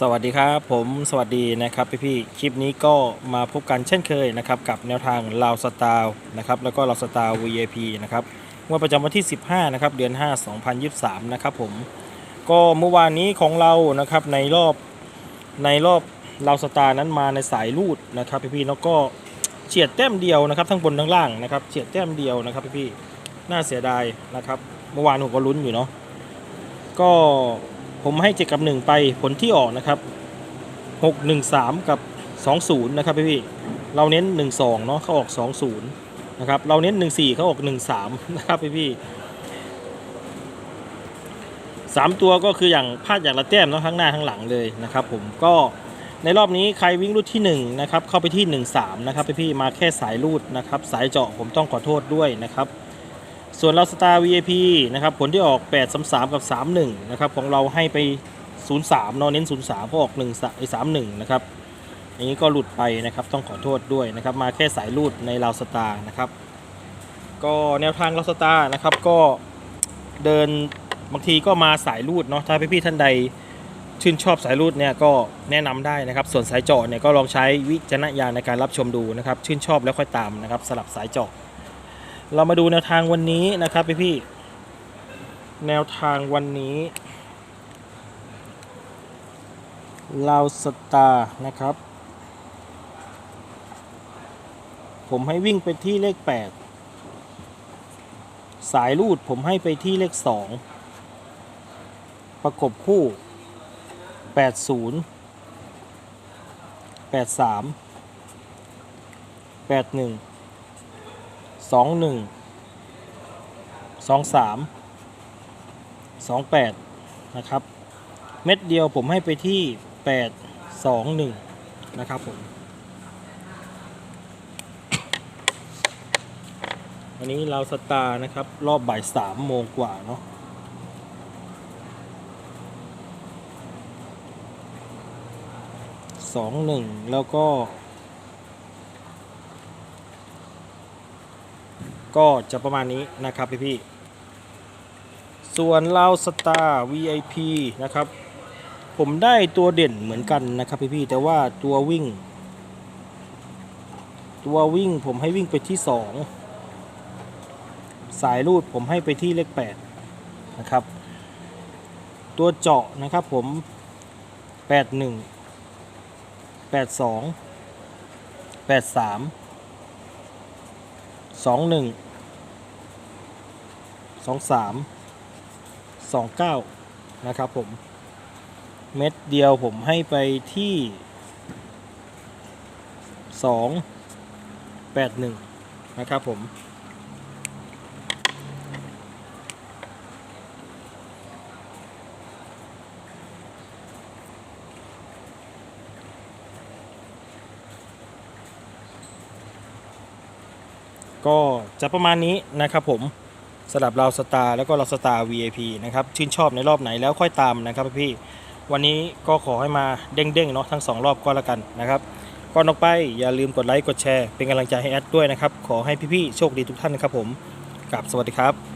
สวัสดีครับผมสวัสดีนะครับพี่พี่คลิปนี้ก็มาพบกันเช่นเคยนะครับกับแนวทางลาวสตาร์นะครับแล้วก็ลาวสตาร์ VIP นะครับงวดประจำวันที่ 15นะครับเดือน 5 2023นะครับผมก็เมื่อวานนี้ของเรานะครับในรอบในรอบลาวสตาร์นั้นมาในสายลูดนะครับพี่พี่แล้วก็เฉียดแต้มเดียวนะครับทั้งบนทั้งล่างนะครับเฉียดแต้มเดียวนะครับพี่พี่น่าเสียดายนะครับเมื่อวานผมก็ลุ้นอยู่เนาะก็ ผมให้ 7 กับ 1 ไปผลที่ออกนะครับ 6 1 3 กับ 20 นะครับพี่พี่เราเน้น 1 2 เนาะเขาออก 20 นะครับ เราเน้น 1 4 เขาออก 1 3 นะครับพี่พี่สามตัวก็คืออย่างพลาดอย่างละแต้มเนาะทั้งหน้าทั้งหลังเลยนะครับผมก็ในรอบนี้ใครวิ่งรูดที่1นะครับเข้าไปที่ 1 3 นะครับพี่พี่มาแค่สายรูดนะครับ สายเจาะผมต้องขอโทษด้วยนะครับ ส่วนเราสตาร์ VIP นะครับผลที่ออก 8 3 3 กับ 31 นะครับของเราให้ไป 03เนาะเน้น 03ก็ออก1 3 31 นะครับอันนี้ก็หลุดไปนะครับต้องขอโทษด้วยนะครับมาแค่สายรูดในเราสตาร์นะครับก็แนวทางเราสตาร์นะครับก็เดินบางทีก็มาสายรูดเนาะถ้าพี่ๆท่านใดชื่นชอบสายรูดเนี่ยก็แนะนำได้นะครับ ส่วนสายเจาะเนี่ยก็ลองใช้วิจารณญาณในการรับชมดูนะครับ ชื่นชอบแล้วค่อยตามนะครับสลับสายเจาะ เรามาดูแนวทางวันนี้นะครับพี่พี่แนวทางวันนี้เราสตาร์นะครับ ผมให้วิ่งไปที่เลข 8 สายรูดผมให้ไปที่เลข 2 ประกบคู่ 80 83 81 สองหนึ่งสองสามสองแปดนะครับ เม็ดเดียวผมให้ไปที่แปดสองหนึ่งนะครับผมอันนี้เราสตาร์นะครับ รอบบ่ายสามโมงกว่าเนาะสองหนึ่งแล้วก็ ก็จะประมาณนี้นะครับพี่พี่ส่วนเราสตาร์ VIP นะครับผมได้ตัวเด่นเหมือนกันนะครับพี่พี่แต่ว่าตัววิ่ง ตัววิ่งผมให้วิ่งไปที่ 2 สายรูดผมให้ไปที่เลข8นะครับ ตัวเจาะนะครับผม 81 82 83ส องหนึ่งสองสามสองเก้านะครับผม เม็ดเดียวผมให้ไปที่สองแปดหนึ่งนะครับผม ก็จะประมาณนี้นะครับผม สำหรับเราสตาร์แล้วก็เราสตาร์ VIP นะครับชื่นชอบในรอบไหนแล้วค่อยตามนะครับพี่วันนี้ก็ขอให้มาเด้งๆเนาะทั้ง 2 รอบก็แล้วกันนะครับก่อนออกไปอย่าลืมกดไลค์กดแชร์เป็นกำลังใจให้แอดด้วยนะครับ ขอให้พี่ๆโชคดีทุกท่านนะครับผมกับสวัสดีครับ